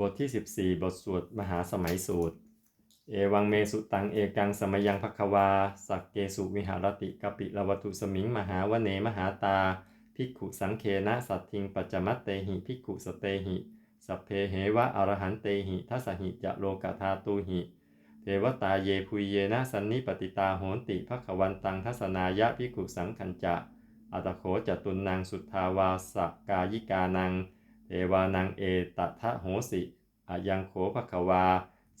บทที่ 14 บทสวดมหาสมัยสูตร เอวังเมสุตังเอกังสมยังภควา สักเกสุวิหารติกปิลวัตุสมิงมหาวเนมหาตา ภิกขุสังเคนะสัตทิงปัจจมัตเตหิภิกขุสเตหิสัพเพเหวะอรหันเตหิทัสหิจะโลกธาตุหิ เทวตาเยพุยเยนะสันนิปติตาโหนติภควันตังทัศนายะภิกขุสังคัญจะอัตโขจตุนนางสุทธาวาสกายิกานังเทวานังเอตทะโหสิ อายังโขภควา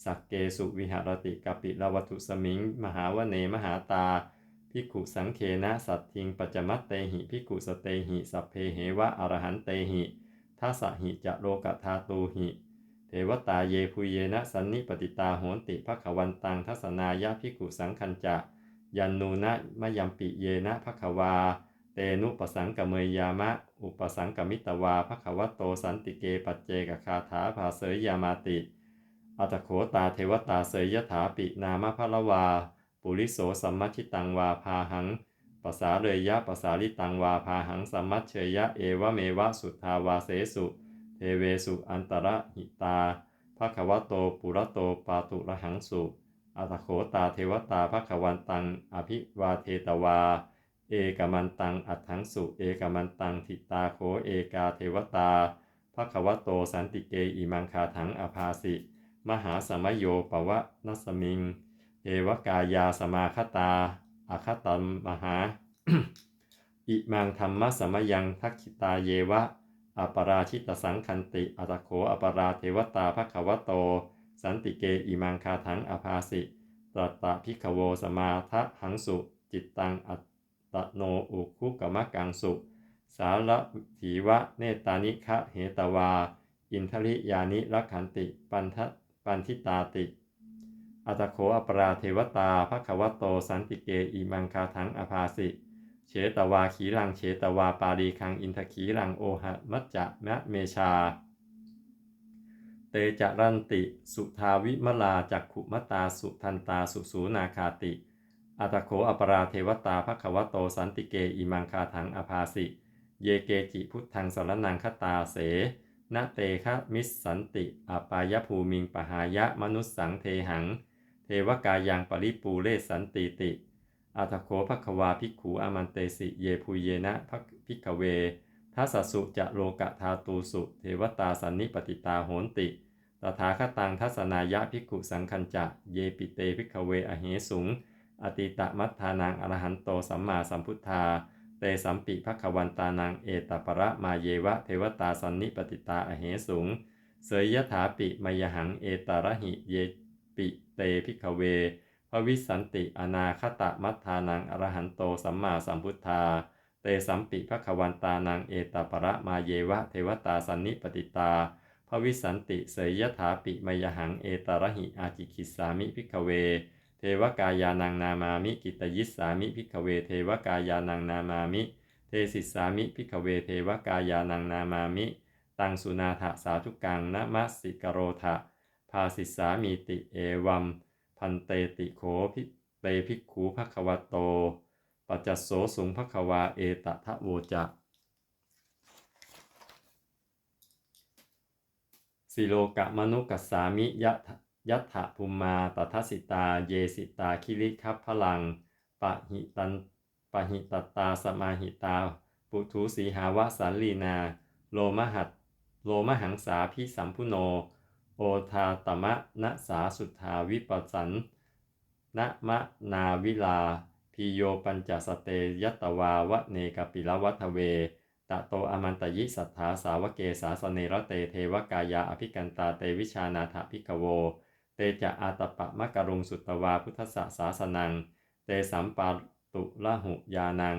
สักเกสุวิหารติกปิลวัตุสมิง มหาวเนมหาตาภิกขุสังเคนะสัตทิงปัจจมัตเตหิภิกขุสเตหิ สัพเพเหวะอรหันเตหิทัสหิจะโลกธาตูหิเทวตาเยพุยเยนะสันนิปติตาโหนติภควันตังทัศนายะภิกขุสังคัญจะยันนูนะมยัมปิเยนะภควา เตนุปสังกเมยยามะ อุปสังกมิตวาภควโตสันติเกปัจเจกคาถาภาเสยยามาติ อัตโขตาเทวตาเสยยถาปินามะพะละวา ปุริโสสัมมัชิตังวาพาหังปสาเลยยะปสาลิตังวาพาหังสัมมัชเชยะเอวะเมวะสุทธาวาเสสุ เทเวสุอันตระหิตาภควโตปุระโตปาตุระหังสุอัตโขตาเทวตาภควันตัง อภิวาเทตวา เอกมันตังอัตถังสุเอกมันตังทิตาโคเอกาเทวตาภควโตสันติเกอิมังคาถังอภาสิ มหาสมโยปวะนัสมิงเทวกายาสมาคตาอาคตัมมหา อิมังธรรมสมยังทักขิตาเยวะอปราชิตสังคันติอัตโขอปราเทวตาภควโต สันติเกอิมังคาถังอภาสิตตะพิขโวสมาทะหังสุ จิตตังอัต ตโนอุคุกมะกังสุ สารถีวะเนตานิคะเหตวา อินทริยานิรักขันติ ปันทปันทิตาติ อัตโขอปราเทวตาภควโตสันติเกอิมังคาถังอภาสิเฉตวาขีรังเฉตวาปารีคังอินทขีรังโอหะมัจจะมะเมชา เตจารันติ สุทาวิมลาจักขุมตาสุทันตาสุสูนาคาติ อัตโขอปราเทวตาภควโตสันติเกอิมังคาถังอภาสิ เยเกจิพุทธังสรนังคตาเสนเตคะมิสสันติอปายภูมิงปหายะมนุสสังเทหัง เทวกายังปริปูเลสันติติอัตโขภควาภิกขูอามันเตสิเยภูเยนะภิกขเวทัสสสุจะโลกะธาตูสุ เทวตาสันนิปติตาโหนติตถาคตังทัศนายะภิกขุสังคัญจะ เยปิเตภิกขเวอเหสุง อติตะมัทธานังอรหันโตสัมมาสัมพุทธา เตสัมปิภควันตานังเอตปรมาเยวะเทวตาสันนิปติตาอเหสุง เสยยถาปิมยหังเอตระหิเยปิเตภิกเวพระวิสันติอนาคตมัทธานังอรหันโตสัมมาสัมพุทธา เตสัมปิภควันตานังเอตปรมาเยวะเทวตาสันนิปติตาพระวิสันติเสยยถาปิมยหังเอตระหิอาจิคิสามิภิกเว เทวกายานังนามามิ กิตยิสสามิภิกเว เทวกายานังนามามิ เทสิสามิภิกเว เทวกายานังนามามิ ตังสุนาถสาธุกังนะมัสสิกโรทะภาสิสามีติเอวัม พันเตติโขพิเตภิกขูภควโต ปัจจโสสุงภควาเอตทะโวจะสิโลกะมนุกัสสามิยะ ยัตถะภูมมาตทัสสิตา เยสิตาคิริคัพพลังปะหิตันปะหิตตาสมาหิตา ปุถุสีหาวสันลีนา โลมหัตโลมหังสาพิสัมพุโน โอทาตมะนะสาสุทธาวิปัสสันนะมะนาวิลาพิโยปัญจสเตยัตวาวะเนกปิลวัตเว ตะโตอมันตยิสัทธาสาวเกสาสเนระเตเทวกายาอภิกันตาเตวิชานาถภิกโว เตจะอาตปะมะกรุงสุตวาพุทธสสาสนัง เตสัมปาตุละหุยานัง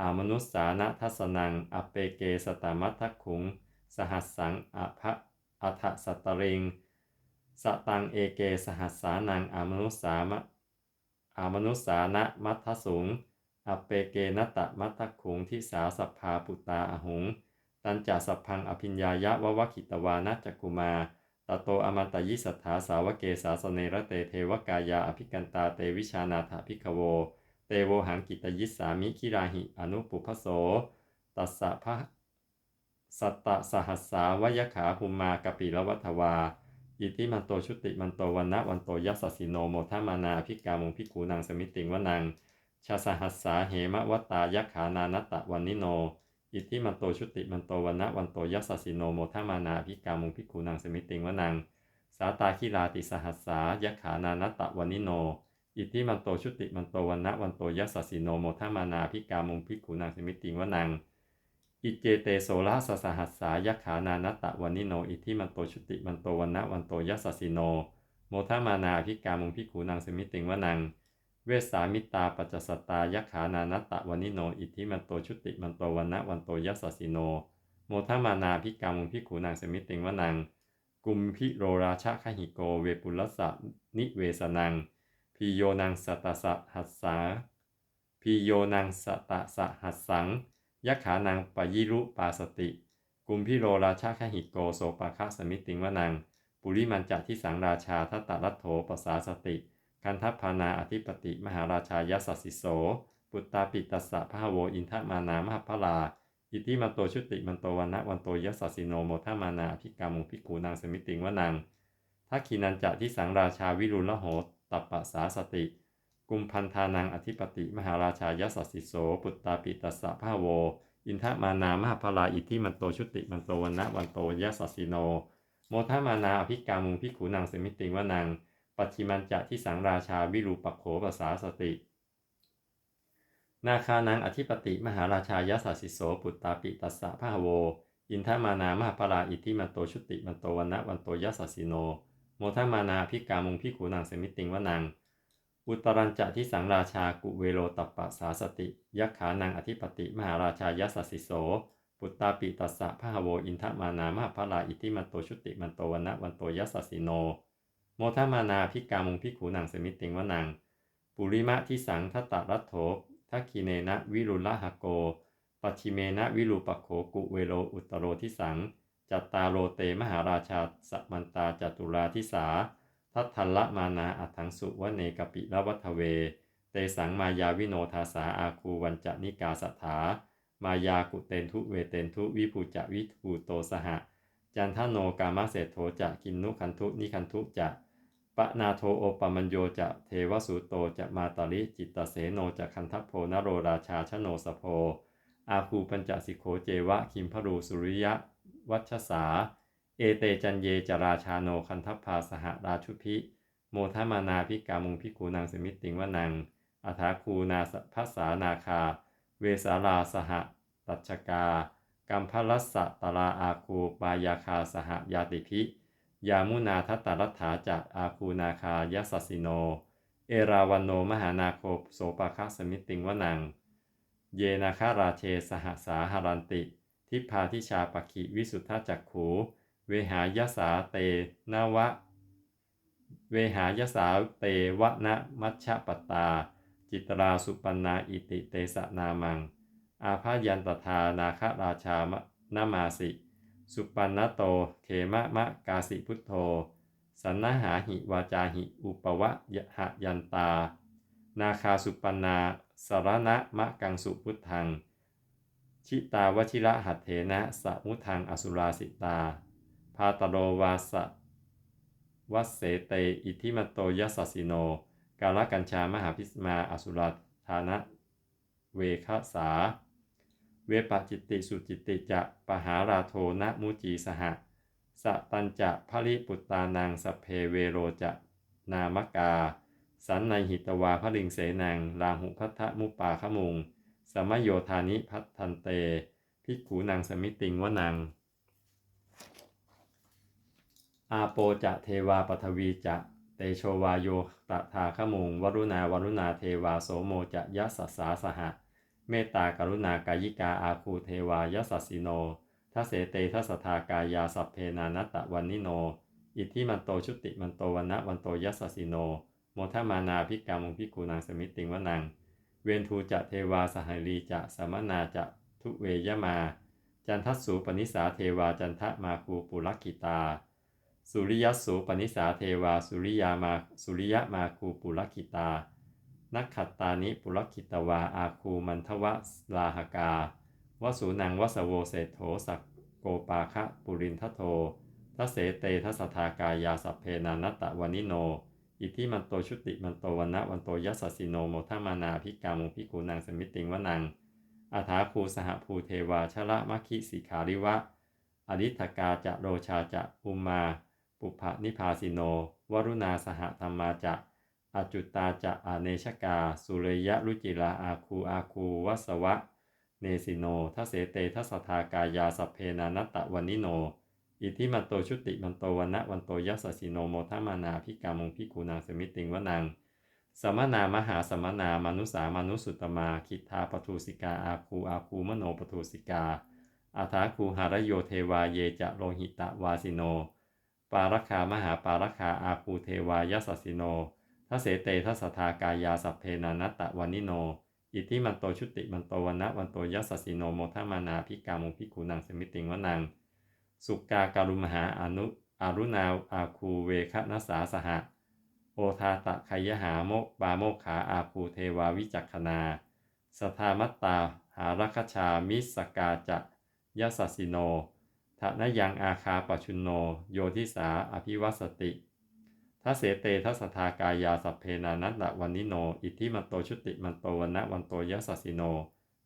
อามนุสสานะทัสนัง อเปเกสตามัทคุง สหัสสังอภะอัฏสัตริง สตังเอเกสหัสสานังอามนุสสามะอามนุสสานะมัทธสุงอเปเกนตะมัทธคุงทิสาสัพพาปุตตาอหุง ตันจาสัพพังอภิญญายะวะวะขิตวานะจักุมา ตโตอมันตยิสัทธาสาวเกสาสเนระเตเทวกายาอภิกันตาเตวิชานาถาภิกโว เตโวหังกิตยิสสามิคิราหิอนุปุพโส ตัสสะพะสัตตะสหัสสาวยขาภูมากปิละวัฏวา อิทิมันโตชุติมันโตวันนะวันโตยัสสิโนโมทมานาภิกามุงพิกูนางสมิติงวนังชาสหัสสาเหมะวัตตายขานานัตตะวันนิโน อิทิมันโตชุติมันโตวันนะวันโตยัสสิโนโมทมานาภิกามุงพิกูนางสมิติงวนัง สาตาคิลาติสหัสสายขานานตตะวันิโน อิทิมันโตชุติมันโตวันนะวันโตยัสสิโนโมทมานาภิกามุงพิกูนางสมิติงวนัง อิเจเตโสลาสสหัสสายขานานตตะวันิโน อิทิมันโตชุติมันโตวันนะวันโตยัสสิโน โมทมานาภิกามุงพิกูนางสมิติงวนัง เวสามิตาปัจจสตายขานานัตตะวันิโน อิทธิมันโตชุติมันโตวันนะวันโตยัสสิโน โมทมานาภิกามุงพิกูนางสมิติงวนัง กุมพิโรราชคหิโก เวปุลสะนิเวสนังพีโยนังสตสะหัสสาพีโยนังสตสะหัสสังยขานังปยิรุปาสติ กุมพิโรราชคหิโกโสปาคะสมิติงวนัง ปุริมันจะที่สังราชาทัตตะรัตโถปสาสติ คันทัพพานาอธิปติมหาราชายสสสิโส ปุตตาปิตัสสะพะโวอินทมานามหพลา อิติมันโตชุติมันโตวันนะวันโตยัสสิโนโมทมานาภิกามุงพิกูนางสมิติงวนังทักขินันจะที่สังราชาวิรุลโหตัปปะสาสติ กุมพันธานังอธิปติมหาราชายสสสิโส ปุตตาปิตัสสะพะโว อินทมานามหพลา อิทิมันโตชุติมันโตวันนะวันโตยัสสิโน โมทมานาอภิกามุงพิกูนางสมิติงวนัง ปัจฉิมันจะที่สังราชาวิรูปโขปสาสติ นาคานังอธิปติมหาราชายสสสิโสปุตตาปิตัสสะพะโว อินทมานามหพลาอิทิมันโตชุติมันโตวันนะวันโตยัสสสิโน โมทมานาภิกามุงพิกูนางสมิติงวนัง อุตรัญจะที่สังราชากุเวโรตัปปะสาสติ ยักขานังอธิปติมหาราชายสสสิโสปุตตาปิตัสสะพะโว อินทมานามหพลาอิทิมันโตชุติมันโตวันนะวันโตยัสสสิโน โมทมานาภิกามุงพิขูนังสมิติงวนัง ปุริมะที่สังทัตตรัตโถทักขีเนนะวิรุลหะโก ปัจฉิเมนะวิรูปโขกุเวโรอุตโรทิสัง จัตตาโรเตมหาราชาสมันตาจตุราทิสา ทัตทัลละมานาอัถังสุวเนกปิละวัทเว เตสังมายาวิโนทาสาอาคูวันจะนิกาสถามายากุเตนทุเวเตนทุวิภูจะวิภูโตสหะ จันทโนกามเศโธจะกินนุคันทุนิคันทุจะ ปนาโทโอปมัญโยจะเทวสุโตจะมาตาลิจิตตเสโนจะคันทัพโพนโรราชาชโนสโพ อาภูปัญจสิโขเจวะคิมพรูสุริยะ วัชสา เอเตจันเยจราชาโนคันทัพพาสหราชุพิ โมทมานาพิกามุงพิกูนางสมิติงวนังอัฐาคูนาสพัสสานาคา เวสาราสหตัชกากัมพลัสสะตราอาคูปายาคาสหยาติพิ ยามุนาทัตตรัฐาจากอาคูนาคายสสสิโน เอราวันโนมหานาโคโสปาคะสมิติงวนัง เยนาคาราเชสหสาหารันติ ทิพาทิชาปคิวิสุทธจักขู เวหายสาเตนวะ เวหายสาเตวะนะมัชฌปตา จิตราสุปันนาอิติเตสนามัง อาพายันตทานาคราชามะนามาสิ สุปันนโตเขมะมะกาสิพุทโธ สันนหาหิวาจาหิ อุปวะยะหะยันตา นาคาสุปันนาสารณะมะกังสุพุทธัง ชิตาวชิระหัตเถนะสมุทังอสุราสิตา พาตโรวาสวัสเสเตอิทิมโตยัสสสิโน กาลกัญชามหาพิสมาอสุราธานะ เวคสา เวปจิตติสุจิตติจะปหาราโทนะมุจีสหะสตันจะภริปุตตานังสเพเวโรจะนามกา สันในหิตวาพลิงเสนังลาหุพัทธมุปาขมุง สมโยธานิพัทธันเต พิกขูนางสมิติงวนัง อาโปจะเทวาปทวีจะเตโชวาโยตถาขมุง วรุณาวรุณาเทวาโสโมจะยะสสสาสหะ เมตตากรุณากายิกาอาคูเทวายสัสสิโนทัเสเตทัสทากายาสัพเพนานัตตะวันนิโน อิทธิมันโตชุติมันโตวันนะวันโตยัสสิโน โมทมานาภิกามุงพิกูนางสมิติงวนัง เวนทูจะเทวาสหรีจะสมนาจะทุเวยมา จันทัสสูปนิสาเทวาจันทมาคูปุลกิตา สุริยสูปนิสาเทวาสุริยามาสุริยมาคูปุลกิตา นักขัตตานิปุลกิตวาอาคูมันทวะลาหกาวสูนังวสโวเศโถสักโกปาคะปุรินทโททัเสเตทัสทากายาสัพเพนานัตตะวานิโน อิทิมันโตชุติมันโตวันนะวันโตยัสสิโนโมทมานาพิกามุพิกูนางสมิติงวนังอาถาภูสหภูเทวาชละมัคคิสิขาริวะ อริธกาจะโรชาจะอุมา ปุพะนิพาสิโน วรุณาสหธรรมาจะ อจุตาจะอาเนชกา สุเรยะรุจิลาอาคูอาคูวัสวะ เนสิโนทัเสเตทัสทากายาสัพเพนานัตตะวันนิโน อิทิมันโตชุติมันโตวันนะวันโตยัสสิโนโมทมานาพิกามงพิคูนางสมิติงวนัง สมนามหาสมนา มนุสา มนุสุตมา คิทาปทุสิกาอาคูอาคูมโนปทุสิกาอาถาคูหารโยเทวาเยจะโลหิตะวาสิโน ปารคามหาปารคาอาคูเทวายัสสสิโน ทัเสเตทัสทากายาสัพเพนานัตตะวานิโน อิทิมันโตชุติมันโตวันนะวันโตยัสสิโนโมทมานาพิกามุพิคูนางสมิติงวนัง สุกาการุมหาอนุอารุณาอาคูเวคะนัสสาสหะ โอทาตะขยหาโมกบาโมขาอาคูเทวาวิจักขนาสทามัตตาหารัคชามิสกาจะยัสสสิโนทะนยังอาคาปชุนโน โยทิสาอภิวัสติ ทัสเสเตทัสทากายาสัพเพนานัตตะวันนิโน อิทธิมันโตชุติมันโตวันนะวันโตยัสสสิโน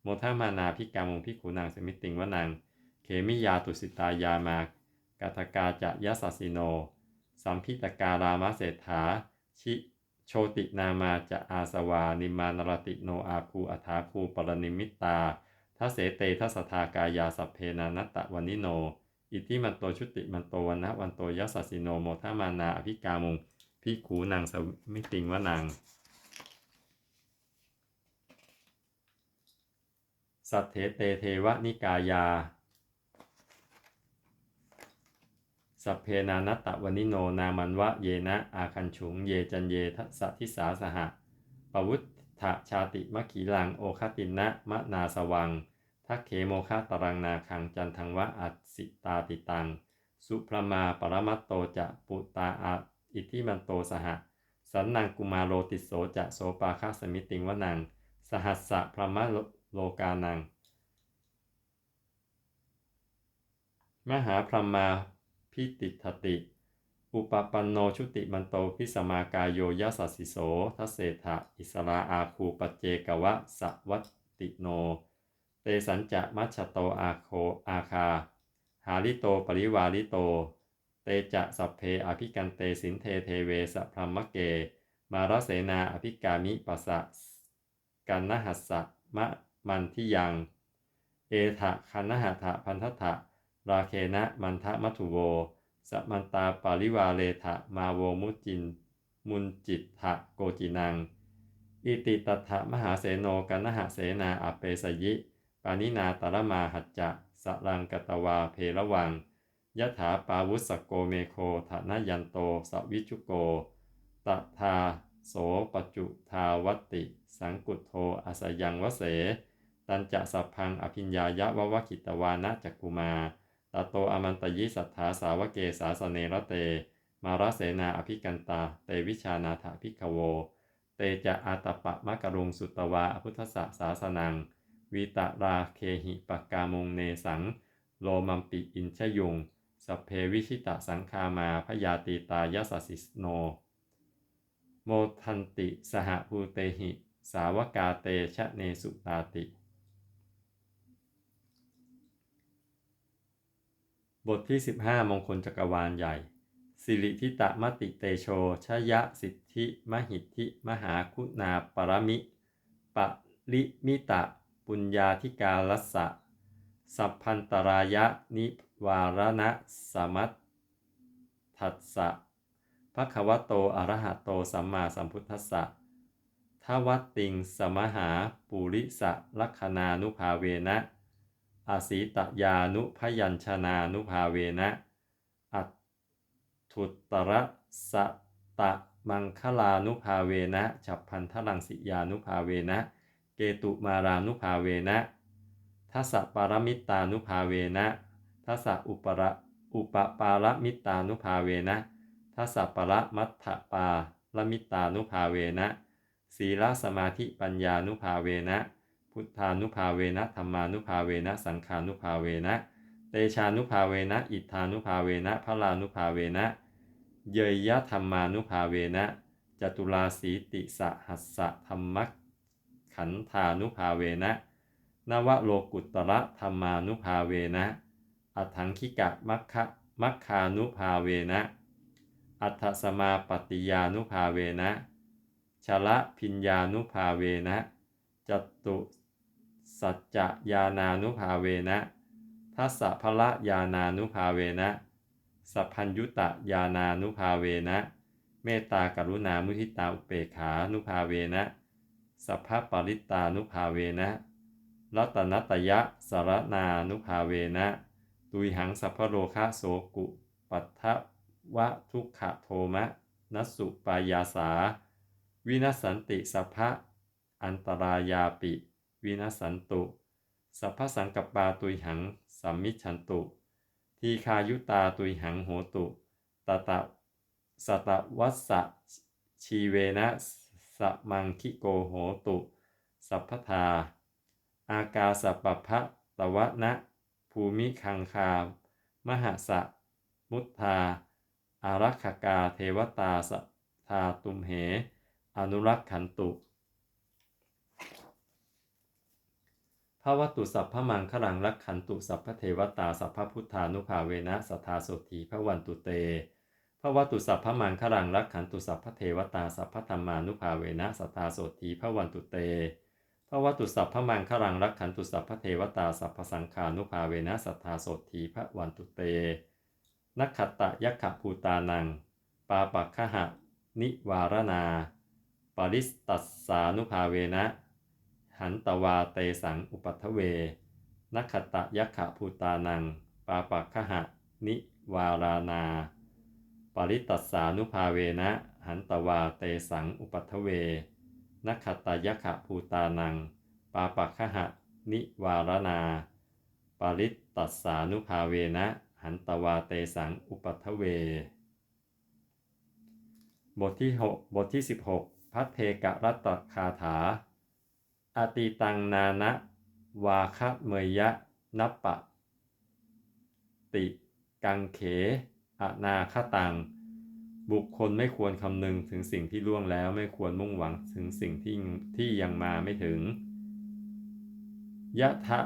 โมทมานาพิกามุงพิขูนางสมิติงวนัง เขมิยาตุสิตายามากกัทกาจะยัสสสิโน สัมพิตการามเศรษฐา ชิโชตินามาจะอาสวา นิมานรติโนอาคูอัฐาคูปรนิมิตตาทัสเสเตทัสสทากายาสัพเพนานัตตะวันนิโน อิทิมันโตชุติมันโตวันนะวันโตยัสสิโนโมทามานาอภิกามุงพิขูนางสมิติงวนังสัทเถเตเทวนิกายา สัพเพนานัตตะวนิโนนามันวะเยนะอาคันฉุงเยจันเยทัสสะทิสาสหะปวุฒะชาติมะขีลังโอคตินะมะนาสวัง ทักเขโมคะตรังนาคังจันทังวะอัตสิตาติตัง สุพรมาปรมัตโตจะปุตตาอาอิทิมันโตสหะสันนังกุมาโรติโสจะโสปาคาสมิติงวนัง สหัสสะพรหมโลกานัง มหาพรมาพิติทติ อุปปันโนชุติมันโตพิสมากายโยยัสสสิโสทัเศธะอิสราอาคูปเจกวะสวัตติโน เตสัญจะมัชโตอาโคอาคา หาลิโตปริวาลิโต เตจะสัพเพอภิกันเตสินเทเทเวสพรหมเก มารเสนาอภิกามิปัสสะกันนหัสสะมะมันทิยัง เอทะคันนหทะพันธะราเคนะมันทะมัทุโวสมันตาปาริวาเลทะมาโวมุจิน มุนจิตทะโกจินัง อิติตถะมหาเสโนกันนหเสนาอเปสยิ ปานินาตรมาหัจจะสรังกตวาเพระวังยถาปาวุสโกเมโคทะนยันโตสวิจุโกตทาโสปจุทาวติ สังกุโทอาสยังวเส ตันจะสัพพังอภิญญายะวะวะกิตวานะจักกุมาตโตอมันตยิสัทธาสาวเกสาสเนระเต มารเสนาอภิกันตา เตวิชานาถาภิกขโว เตจะอาตปะมะกรุงสุตวาอพุทธสสาสนัง วีตาราเคหิปกามงเนสัง โลมัมปิอินชยุงสเพวิชิตะสังคามาพยาตีตายสสิสโน โมทันติสหภูเตหิ สาวกาเตชะเนสุตาติ บทที่ 15 มงคลจักรวาลใหญ่ สิริทิตะมติเตโชชยะสิทธิ มหิทธิ มหาคุณาปรมิปริมิตะ ปุญญาธิกาลัสสะสัพพันตรายะนิวารณะสมัตถัสสะภควโตอรหะโตสัมมาสัมพุทธัสสะทวัตติงสมหาปุริสะลัคนานุภาเวนะอาศีตยานุพยัญชนานุภาเวนะอัตถุตระสะตะมังคลานุภาเวนะฉับพันธลังสิยานุภาเวนะ เกตุมารานุภาเวนะทัสสะปารมิตานุภาเวนะทัสสะอุประอุปปารมิตานุภาเวนะทัสสะปรมัตถปาลมิตานุภาเวนะศีลสมาธิปัญญานุภาเวนะ พุทธานุภาเวนะธรรมานุภาเวนะ สังขานุภาเวนะ เตชานุภาเวนะ อิทธานุภาเวนะพระลานุภาเวนะ เยยยะธรรมานุภาเวนะ จตุราสีติสหัสสะธรรม ขันธานุภาเวนะ นวโลกุตระธรรมานุภาเวนะอัฏฐังคิกะมัคคะมัคคานุภาเวนะ อัฏฐสมาปฏิยานุภาเวนะชละพิญญานุภาเวนะจตุสัจจยานานุภาเวนะทัสสะพละยานานุภาเวนะ สัพพัญยุตะยานานุภาเวนะ เมตตากรุณามุทิตาอุเปขานุภาเวนะ สัพพปริตานุภาเวนะรัตนัตยะสารนานุภาเวนะตุยหังสัพพโรคะโสกุปัททวะทุกขโทมะนัสุปายาสา วินัสสันติสัพพะอันตรายาปิ วินัสสันตุสัพพสังกปาตุยหังสัมมิชันตุ ทีคายุตาตุยหังโหตุตตะสตวัสสะชีเวนะส สมังคิโกโหตุ สัพพทา อากาสัปปะตวะนะ ภูมิคังคา มหสะ มุทธา อารักขกาเทวตาสทาตุมเห อนุรักขันตุพระวัตุสัพพมังคลังรักขันตุสัพพเทวตาสัพพพุทธานุภาเวนะสัทธาโสถีพระวันตุเต พระวัตุสัพพมังคลังรักขันตุสัพพเทวตาสัพพธรรมานุภาเวนะสัทธาโสถีพระวันตุเตพระวัตุสัพพมังคลังรักขันตุสัพพเทวตาสัพพสังฆานุภาเวนะสัทธาโสถีพระวันตุเตนักขัตตะยักขภูตานัง ปาปักขหะ นิวารนาปริสตัสสานุภาเวนะ หันตวาเตสังอุปัทเว นักขตะยักขภูตานัง ปาปักขหะ นิวารานา ปริตัสสานุภาเวนะ หันตวาเตสังอุปัทเวนักขตะยักขภูตานัง ปาปักขหะนิวารนา ปริตัสสานุภาเวนะ หันตวาเตสังอุปัทเว บทที่ 6 บทที่ 16 พัทเทกะรัตตคาถา อติตังนานะ วาคะเมยยะนัปปะ ติ กังเข อนาคตัง บุคคลไม่ควรคำนึงถึงสิ่งที่ล่วงแล้วไม่ควรมุ่งหวังถึงสิ่งที่ที่ยังมาไม่ถึงยะทะ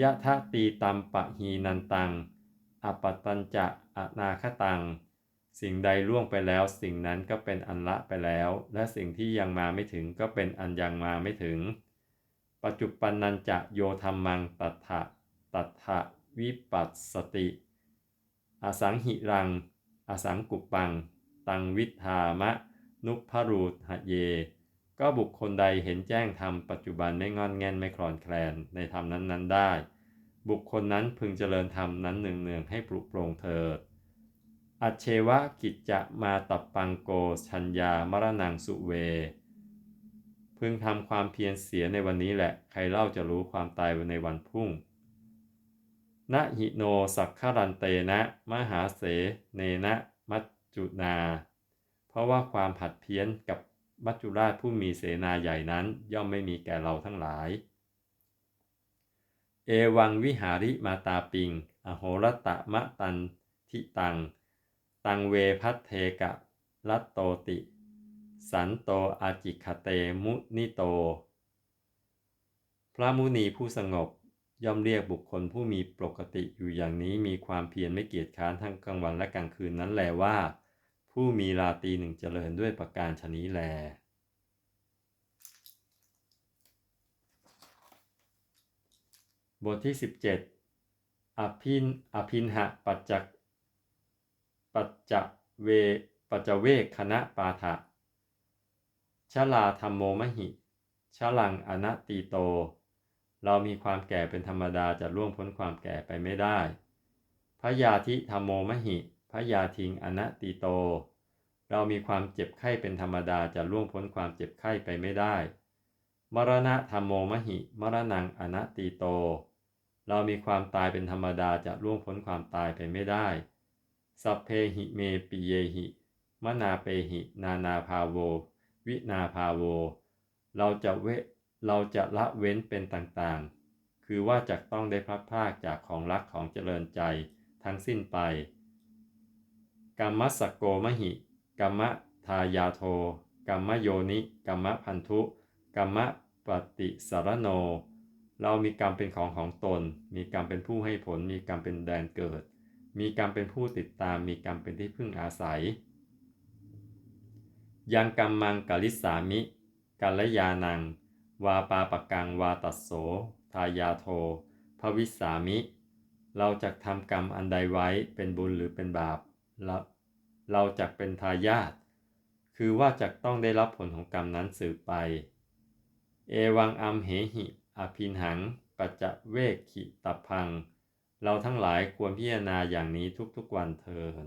ยะทะตีตัมปะหีนันตังอปปตัญจะอนาคตัง สิ่งใดล่วงไปแล้วสิ่งนั้นก็เป็นอันละไปแล้ว และสิ่งที่ยังมาไม่ถึงก็เป็นอันยังมาไม่ถึง ปัจจุปันนันจะโยธรรมังตัทธะตัทธะวิปัสสติ อสังหิรัง อสังกุปปัง ตังวิธามะ นุพรูหะเย ก็บุคคลใดเห็นแจ้งธรรมปัจจุบันไม่งอนแง่นไม่คลอนแคลนในธรรมนั้นๆได้ บุคคลนั้นพึงเจริญธรรมนั้นเนืองๆให้ปลุกโปรงเถิดอัจเชวะกิจจะมาตับปังโกชัญญามรณังสุเว พึงทำความเพียรเสียในวันนี้แหละ ใครเล่าจะรู้ความตายในวันพรุ่ง นะหิโนสักขรันเตนะมหาเสเนนะมัจจุนา เพราะว่าความผัดเพี้ยนกับมัจจุราชผู้มีเสนาใหญ่นั้นย่อมไม่มีแก่เราทั้งหลาย เอวังวิหาริมาตาปิง อโหรตะมะตันทิตัง ตังเวพัทเทกะรัตโตติ สันโตอาจิคเตมุนิโต พระมุนีผู้สงบ ย่อมเรียกบุคคลผู้มีปกติอยู่อย่างนี้มีความเพียรไม่เกียจค้านทั้งกลางวันและกลางคืนนั้นแลว่า ผู้มีราตีหนึ่งเจริญด้วยประการชนี้แล บทที่ 17 อภินอภินหะปัจจกปัจจเวปัจเวกคณะปาฐะชลาธรรมโมมหิชลังอนัตติโต เรามีความแก่เป็นธรรมดาจะล่วงพ้นความแก่ไปไม่ได้ พระยาธิธรรมโมมหิ พระยาทิงอนัตติโต เรามีความเจ็บไข้เป็นธรรมดาจะล่วงพ้นความเจ็บไข้ไปไม่ได้ มรณะธรรมโมมหิ มรณังอนัติโต เรามีความตายเป็นธรรมดาจะล่วงพ้นความตายไปไม่ได้ สัพเพหิเมปิเยหิ มนาเปหิ นานาภาโว วินาภาโว เราจะเว เราจะละเว้นเป็นต่างๆ คือว่าจะต้องได้พลัดพรากจากของรักของเจริญใจทั้งสิ้นไป กรรมสกโกมหิ กรรมทายาโท กรรมโยนิ กรรมพันธุ กรรมปฏิสารโน เรามีกรรมเป็นของของตน มีกรรมเป็นผู้ให้ผล มีกรรมเป็นแดนเกิด มีกรรมเป็นผู้ติดตาม มีกรรมเป็นที่พึ่งอาศัย ยังกรรมังกลิสามิกัลยานัง วาปาปกังวาตัสโส ทายาโทภวิสามิ เราจะทำกรรมอันใดไว้เป็นบุญหรือเป็นบาปเราเราจะเป็นทายาท คือว่าจะต้องได้รับผลของกรรมนั้นสืบไป เอวังอัมเหหิ อภินหัง ปัจจเวกขิตับพัง เราทั้งหลายควรพิจารณาอย่างนี้ทุกๆวันเทิน